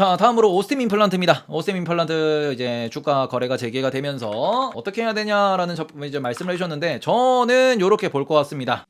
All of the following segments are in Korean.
자, 다음으로 오스템 임플란트입니다. 오스템 임플란트 이제 주가 거래가 재개가 되면서 어떻게 해야 되냐라는 접- 이제 말씀을 해주셨는데 저는 이렇게 볼 것 같습니다.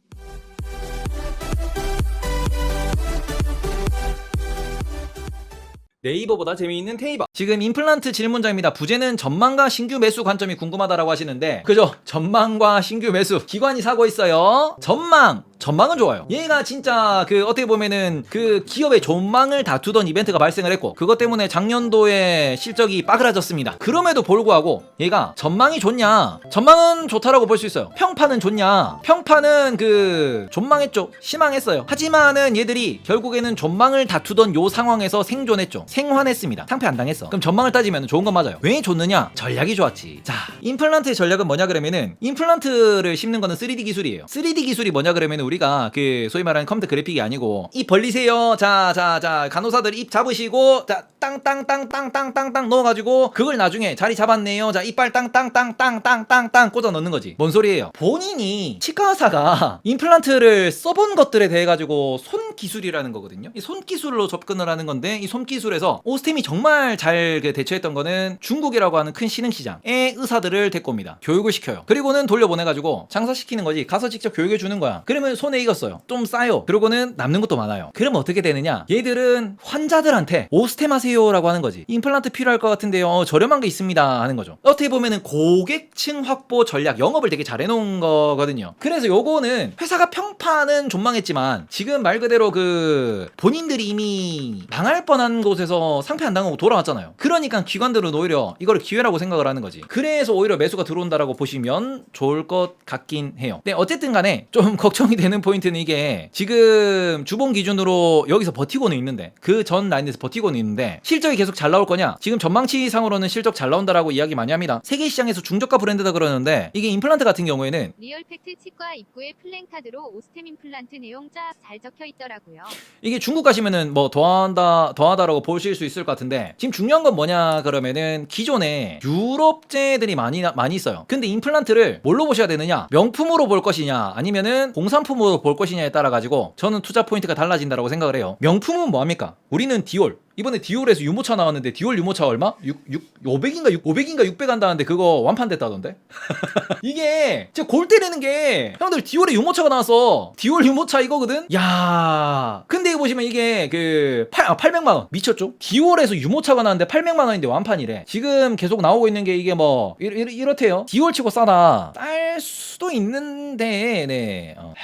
네이버보다 재미있는 테이버. 지금 임플란트 질문자입니다. 부제는 전망과 신규 매수 관점이 궁금하다라고 하시는데, 그죠? 전망과 신규 매수. 기관이 사고 있어요. 전망. 전망은 좋아요. 얘가 진짜 그 어떻게 보면은 그 기업의 전망을 다투던 이벤트가 발생을 했고, 그것 때문에 작년도에 실적이 빠그라졌습니다. 그럼에도 불구하고 얘가 전망이 좋냐? 전망은 좋다라고 볼 수 있어요. 평판은 좋냐? 평판은 그 존망했죠. 희망했어요. 하지만은 얘들이 결국에는 전망을 다투던 요 상황에서 생존했죠. 생환했습니다. 상패 안 당했어. 그럼 전망을 따지면 좋은 건 맞아요. 왜 좋느냐? 전략이 좋았지. 자, 임플란트의 전략은 뭐냐 그러면은 임플란트를 심는 거는 3D 기술이에요. 3D 기술이 뭐냐 그러면은 우리가 그 소위 말하는 컴퓨터 그래픽이 아니고 입 벌리세요. 자, 자, 자, 간호사들 입 잡으시고 자, 땅땅땅땅땅땅땅 넣어 가지고 그걸 나중에 자리 잡았네요. 자, 이빨 땅땅땅땅땅땅땅 꽂아 넣는 거지. 뭔 소리예요? 본인이 치과 의사가 임플란트를 써본 것들에 대해 가지고 손 기술이라는 거거든요. 이 손 기술로 접근을 하는 건데 이 손 기술에서 오스템이 정말 잘그 대처했던 거는 중국이라고 하는 큰 신흥 시장의 의사들을 데리고 옵니다. 교육을 시켜요. 그리고는 돌려보내가지고 장사시키는 거지. 가서 직접 교육해 주는 거야. 그러면 손에 익었어요. 좀 싸요. 그리고는 남는 것도 많아요. 그럼 어떻게 되느냐? 얘들은 환자들한테 오스템 하세요라고 하는 거지. 임플란트 필요할 것 같은데요. 어, 저렴한 게 있습니다. 하는 거죠. 어떻게 보면은 고객층 확보 전략, 영업을 되게 잘 해놓은 거거든요. 그래서 요거는 회사가 평판은 존망했지만 지금 말 그대로 그 본인들이 이미 망할 뻔한 곳에서 상패 안 당하고 돌아왔잖아요. 그러니까 기관들은 오히려 이거를 기회라고 생각을 하는 거지. 그래서 오히려 매수가 들어온다라고 보시면 좋을 것 같긴 해요. 네, 어쨌든 간에 좀 걱정이 되는 포인트는 이게 지금 주봉 기준으로 여기서 버티고는 있는데 그 전 라인에서 버티고는 있는데 실적이 계속 잘 나올 거냐? 지금 전망치상으로는 실적 잘 나온다라고 이야기 많이 합니다. 세계 시장에서 중저가 브랜드다 그러는데 이게 임플란트 같은 경우에는 리얼 팩트 치과 입구에 플랜카드로 오스템 임플란트 내용 쫙 잘 적혀 있더라 고요. 이게 중국 가시면은 뭐 더한다 더하다라고 보실 수 있을 것 같은데 지금 중요한 건 뭐냐 그러면은 기존에 유럽제들이 많이 나- 많이 있어요. 근데 임플란트를 뭘로 보셔야 되느냐? 명품으로 볼 것이냐 아니면은 공산품으로 볼 것이냐에 따라 가지고 저는 투자 포인트가 달라진다라고 생각을 해요. 명품은 뭐 합니까? 우리는 디올 이번에 디올에서 유모차 나왔는데 디올 유모차 얼마? 6, 6, 500인가 6, 500인가 600 한다는데 그거 완판됐다던데? 이게 진짜 골 때리는 게 형들 디올에 유모차가 나왔어. 디올 유모차 이거거든? 야 근데 보시면 이게 그 8, 아, 800만 원 미쳤죠? 디올에서 유모차가 나왔는데 800만 원인데 완판이래. 지금 계속 나오고 있는 게 이게 뭐 이렇, 이렇, 이렇대요. 디올 치고 싸다. 딸 수도 있는데 네. 어.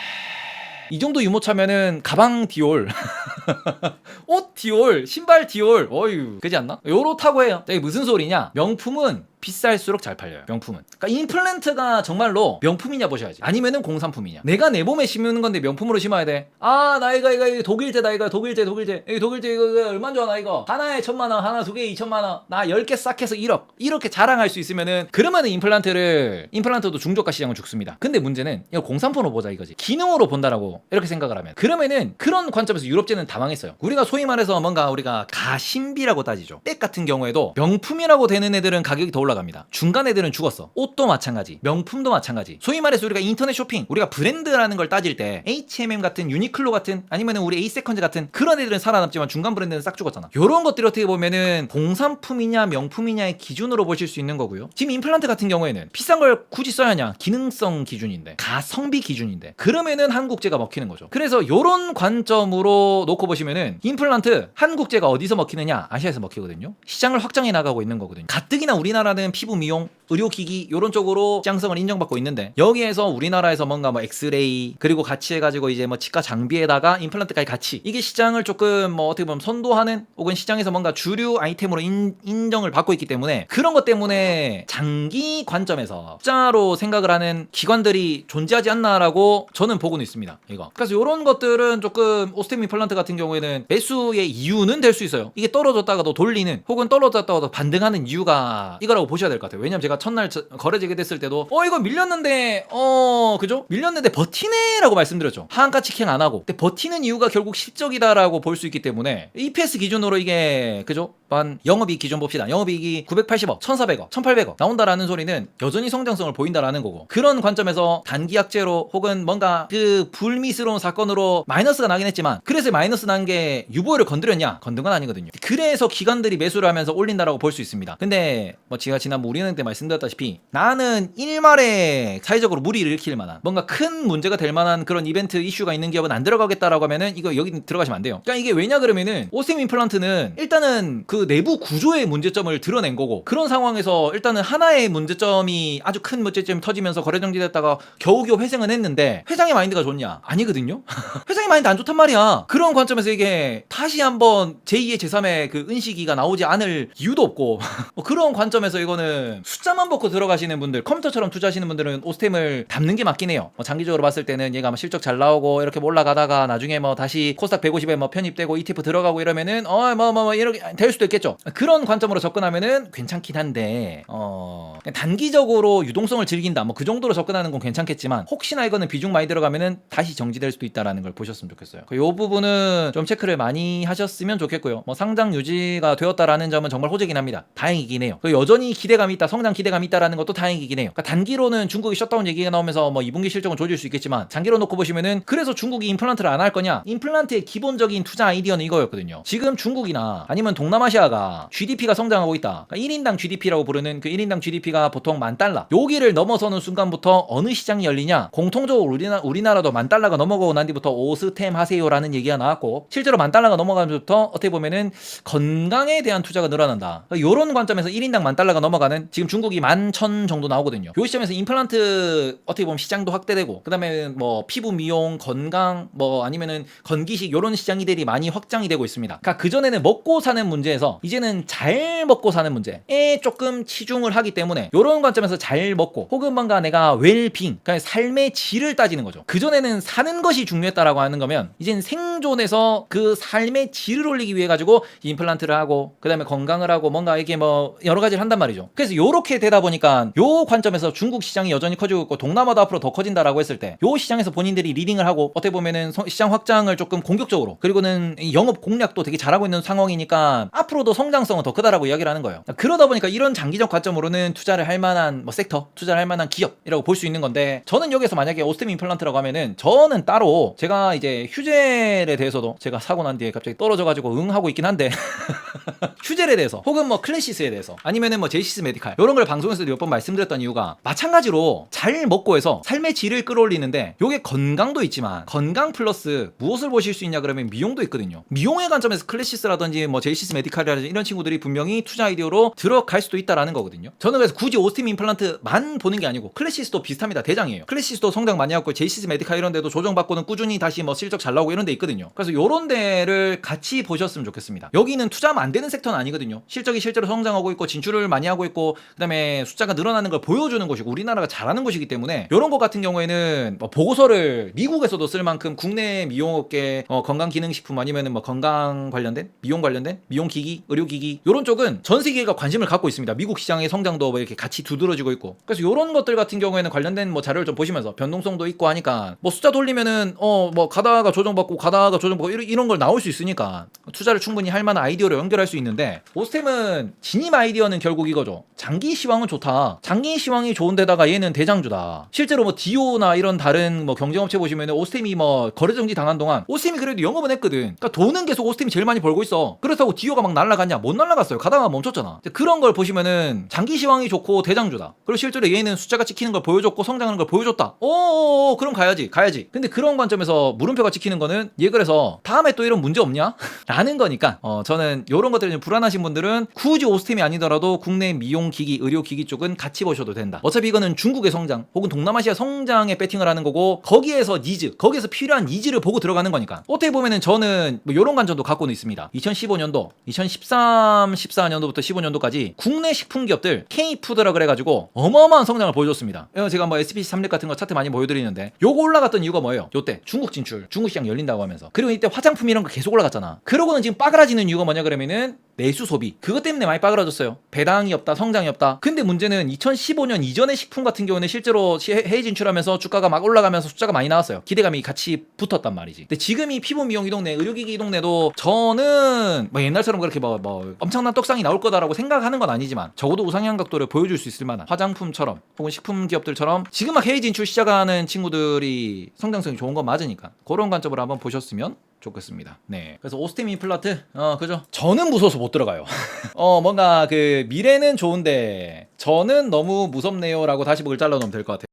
이 정도 유모차면은 가방 디올 옷 디올, 신발 디올, 어유, 그지 않나? 요렇다고 해요. 이게 무슨 소리냐? 명품은 비쌀수록 잘 팔려요. 명품은. 그러니까 임플란트가 정말로 명품이냐 보셔야지. 아니면은 공산품이냐. 내가 내 몸에 심는 건데 명품으로 심어야 돼. 아, 나 이거 독일제다 이거 독일제 독일제. 이 독일제 이거, 이거 얼마 좋아 나 이거. 하나에 천만 원, 하나 두 개에 이천만 원. 나 열 개 싹 해서 1억. 이렇게 자랑할 수 있으면은 그러면은 임플란트를 임플란트도 중저가 시장을 죽습니다. 근데 문제는 이거 공산품으로 보자 이거지. 기능으로 본다라고 이렇게 생각을 하면 그러면은 그런 관점에서 유럽제는 다 망했어요. 우리가 소위 말해서 뭔가 우리가 가심비라고 따지죠. 백 같은 경우에도 명품이라고 되는 애들은 가격이 더 올라 갑니다. 중간 애들은 죽었어. 옷도 마찬가지, 명품도 마찬가지. 소위 말해서 우리가 인터넷 쇼핑, 우리가 브랜드라는 걸 따질 때 H&M 같은 유니클로 같은 아니면은 우리 에이세컨즈 같은 그런 애들은 살아남지만 중간 브랜드는 싹 죽었잖아. 요런 것들이 어떻게 보면은 공산품이냐 명품이냐의 기준으로 보실 수 있는 거고요. 지금 임플란트 같은 경우에는 비싼 걸 굳이 써야 하냐? 기능성 기준인데, 가성비 기준인데. 그러면은 한국제가 먹히는 거죠. 그래서 요런 관점으로 놓고 보시면은 임플란트 한국제가 어디서 먹히느냐? 아시아에서 먹히거든요. 시장을 확장해 나가고 있는 거거든요. 가뜩이나 우리나라는 피부 미용, 의료기기 요런 쪽으로 시장성을 인정받고 있는데 여기에서 우리나라에서 뭔가 뭐 엑스레이 그리고 같이 해가지고 이제 뭐 치과 장비에다가 임플란트까지 같이 이게 시장을 조금 뭐 어떻게 보면 선도하는 혹은 시장에서 뭔가 주류 아이템으로 인, 인정을 받고 있기 때문에 그런 것 때문에 장기 관점에서 투자로 생각을 하는 기관들이 존재하지 않나라고 저는 보고는 있습니다. 이거. 그래서 이런 것들은 조금 오스템 임플란트 같은 경우에는 매수의 이유는 될 수 있어요. 이게 떨어졌다가도 돌리는 혹은 떨어졌다가도 반등하는 이유가 이거라고 보셔야 될 것 같아요. 왜냐면 제가 첫날 저- 거래 재개됐을 때도 어 이거 밀렸는데 어 그죠? 밀렸는데 버티네라고 말씀드렸죠. 하한가 치킹 안 하고. 근데 버티는 이유가 결국 실적이다라고 볼 수 있기 때문에 EPS 기준으로 이게 그죠? 반 영업이익 기준 봅시다. 영업이익이 980억, 1,400억, 1,800억 나온다라는 소리는 여전히 성장성을 보인다라는 거고 그런 관점에서 단기 약재로 혹은 뭔가 그 불미스러운 사건으로 마이너스가 나긴 했지만 그래서 마이너스 난 게 유보율을 건드렸냐? 건든 건 아니거든요. 그래서 기관들이 매수를 하면서 올린다라고 볼 수 있습니다. 근데 뭐 제가 지난 우리은행 때 말씀드렸다시피 나는 일말에 사회적으로 무리를 일으킬 만한 뭔가 큰 문제가 될 만한 그런 이벤트 이슈가 있는 기업은 안 들어가겠다라고 하면은 이거 여기 들어가시면 안 돼요. 그러니까 이게 왜냐 그러면은 오스템 임플란트는 일단은 그 내부 구조의 문제점을 드러낸 거고 그런 상황에서 일단은 하나의 문제점이 아주 큰 문제점이 터지면서 거래 정지됐다가 겨우겨우 회생은 했는데 회장의 마인드가 좋냐? 아니거든요. 회장의 마인드 안 좋단 말이야. 그런 관점에서 이게 다시 한번 제2의 제3의 그 은시기가 나오지 않을 이유도 없고 뭐 그런 관점에서 이거는 숫자만 보고 들어가시는 분들 컴퓨터처럼 투자하시는 분들은 오스템을 담는 게 맞긴 해요. 뭐 장기적으로 봤을 때는 얘가 뭐 실적 잘 나오고 이렇게 뭐 올라가다가 나중에 뭐 다시 코스닥 150에 뭐 편입되고 ETF 들어가고 이러면은 어뭐뭐 뭐 이렇게 될 수도 있겠죠. 그런 관점으로 접근하면은 괜찮긴 한데 어 단기적으로 유동성을 즐긴다 뭐 그 정도로 접근하는 건 괜찮겠지만 혹시나 이거는 비중 많이 들어가면은 다시 정지될 수도 있다라는 걸 보셨으면 좋겠어요. 이 부분은 좀 체크를 많이 하셨으면 좋겠고요. 뭐 상장 유지가 되었다라는 점은 정말 호재긴 합니다. 다행이긴 해요. 그리고 여전히 기대감이 있다, 성장 기대감이 있다라는 것도 다행이긴 해요. 그러니까 단기로는 중국이 셧다운 얘기가 나오면서 뭐 2분기 실적은 좋아질 수 있겠지만 장기로 놓고 보시면은 그래서 중국이 임플란트를 안 할 거냐? 임플란트의 기본적인 투자 아이디어는 이거였거든요. 지금 중국이나 아니면 동남아시아가 GDP가 성장하고 있다. 그러니까 1인당 GDP라고 부르는 그 1인당 GDP가 보통 만 달러. 여기를 넘어서는 순간부터 어느 시장이 열리냐? 공통적으로 우리나, 우리나라도 만 달러가 넘어가고 난 뒤부터 오스템 하세요라는 얘기가 나왔고 실제로 만 달러가 넘어가면서부터 어떻게 보면은 건강에 대한 투자가 늘어난다. 이런 관점에서 1인당 만 달러가 넘어가는 지금 중국이 만 천 정도 나오거든요. 요 시점에서 임플란트 어떻게 보면 시장도 확대되고 그다음에 뭐 피부 미용, 건강 뭐 아니면은 건기식 요런 시장이들이 많이 확장이 되고 있습니다. 그러니까 그 전에는 먹고 사는 문제에서 이제는 잘 먹고 사는 문제에 조금 치중을 하기 때문에 요런 관점에서 잘 먹고 혹은 뭔가 내가 웰빙, 그러니까 삶의 질을 따지는 거죠. 그 전에는 사는 것이 중요했다라고 하는 거면 이젠 생존에서 그 삶의 질을 올리기 위해 가지고 임플란트를 하고 그다음에 건강을 하고 뭔가 이게 뭐 여러 가지를 한단 말이죠. 그래서 요렇게 되다 보니까 요 관점에서 중국 시장이 여전히 커지고 있고 동남아도 앞으로 더 커진다라고 했을 때 요 시장에서 본인들이 리딩을 하고 어떻게 보면은 성- 시장 확장을 조금 공격적으로 그리고는 이 영업 공략도 되게 잘하고 있는 상황이니까 앞으로도 성장성은 더 크다라고 이야기를 하는 거예요. 그러다 보니까 이런 장기적 관점으로는 투자를 할 만한 뭐 섹터, 투자를 할 만한 기업이라고 볼 수 있는 건데 저는 여기서 만약에 오스템 임플란트라고 하면은 저는 따로 제가 이제 휴젤에 대해서도 제가 사고 난 뒤에 갑자기 떨어져 가지고 응 하고 있긴 한데 휴젤에 대해서 혹은 뭐 클래시스에 대해서 아니면은 뭐 제 이시스 메디칼 이런 걸 방송에서도 몇 번 말씀드렸던 이유가 마찬가지로 잘 먹고 해서 삶의 질을 끌어올리는데 요게 건강도 있지만 건강 플러스 무엇을 보실 수 있냐 그러면 미용도 있거든요. 미용의 관점에서 클래시스라든지 뭐 제이시스 메디칼이라든지 이런 친구들이 분명히 투자 아이디어로 들어갈 수도 있다라는 거거든요. 저는 그래서 굳이 오스팀 임플란트만 보는 게 아니고 클래시스도 비슷합니다. 대장이에요. 클래시스도 성장 많이 하고 제이시스 메디칼 이런 데도 조정받고는 꾸준히 다시 뭐 실적 잘 나오고 이런 데 있거든요. 그래서 요런 데를 같이 보셨으면 좋겠습니다. 여기는 투자하면 안 되는 섹터는 아니거든요. 실적이 실제로 성장하고 있고 진출을 많이 하고 있고 그다음에 숫자가 늘어나는 걸 보여주는 곳이고 우리나라가 잘하는 곳이기 때문에 이런 것 같은 경우에는 뭐 보고서를 미국에서도 쓸 만큼 국내 미용업계 어, 건강 기능식품 아니면은 뭐 건강 관련된 미용 관련된 미용 기기 의료 기기 이런 쪽은 전 세계가 관심을 갖고 있습니다. 미국 시장의 성장도 뭐 이렇게 같이 두드러지고 있고. 그래서 이런 것들 같은 경우에는 관련된 뭐 자료를 좀 보시면서 변동성도 있고 하니까 뭐 숫자 돌리면은 어 뭐 가다가 조정받고 가다가 조정받고 이런, 이런 걸 나올 수 있으니까 투자를 충분히 할 만한 아이디어로 연결할 수 있는데 오스템은 진입 아이디어는 결국 이 거죠. 장기 시황은 좋다. 장기 시황이 좋은데다가 얘는 대장주다. 실제로 뭐 디오나 이런 다른 뭐 경쟁업체 보시면은 오스템이 뭐 거래 정지 당한 동안 오스템이 그래도 영업은 했거든. 그러니까 돈은 계속 오스템이 제일 많이 벌고 있어. 그렇다고 디오가 막 날라갔냐? 못 날라갔어요. 가다가 멈췄잖아. 그런 걸 보시면은 장기 시황이 좋고 대장주다. 그리고 실제로 얘는 숫자가 찍히는 걸 보여줬고 성장하는 걸 보여줬다. 오오오 그럼 가야지. 가야지. 근데 그런 관점에서 물음표가 찍히는 거는 얘 그래서 다음에 또 이런 문제 없냐? 라는 거니까 어 저는 이런 것들이 좀 불안하신 분들은 굳이 오스템이 아니더라도 국내 미용 기기 의료 기기 쪽은 같이 보셔도 된다. 어차피 이거는 중국의 성장 혹은 동남아시아 성장에 배팅을 하는 거고 거기에서 니즈 거기에서 필요한 니즈를 보고 들어가는 거니까. 어떻게 보면은 저는 뭐 이런 관점도 갖고는 있습니다. 2015년도 2013 14년도부터 15년도까지 국내 식품 기업들 K푸드라 그래가지고 어마어마한 성장을 보여줬습니다. 이거 제가 뭐 SPC 3립 같은 거 차트 많이 보여드리는데 요거 올라갔던 이유가 뭐예요? 요때 중국 진출 중국 시장 열린다고 하면서. 그리고 이때 화장품 이런 거 계속 올라갔잖아. 그러고는 지금 빠그라지는 이유가 뭐냐 그러면은 내수 소비 그것 때문에 많이 빠그라졌어요. 배당이 없다, 성장이 없다. 근데 문제는 2015년 이전의 식품 같은 경우는 실제로 시- 해외 진출하면서 주가가 막 올라가면서 숫자가 많이 나왔어요. 기대감이 같이 붙었단 말이지. 근데 지금 이 피부 미용 이동네, 의료기기 이동네도 저는 뭐 옛날처럼 그렇게 뭐, 뭐 엄청난 떡상이 나올 거다라고 생각하는 건 아니지만 적어도 우상향 각도를 보여줄 수 있을 만한 화장품처럼 혹은 식품 기업들처럼 지금 막 해외 진출 시작하는 친구들이 성장성이 좋은 건 맞으니까 그런 관점으로 한번 보셨으면 좋겠습니다. 네. 그래서 오스템 임플란트, 어, 그죠? 저는 무서워서 못 들어가요. 어, 뭔가 그 미래는 좋은데 저는 너무 무섭네요라고 다시 목을 잘라놓으면 될 것 같아요.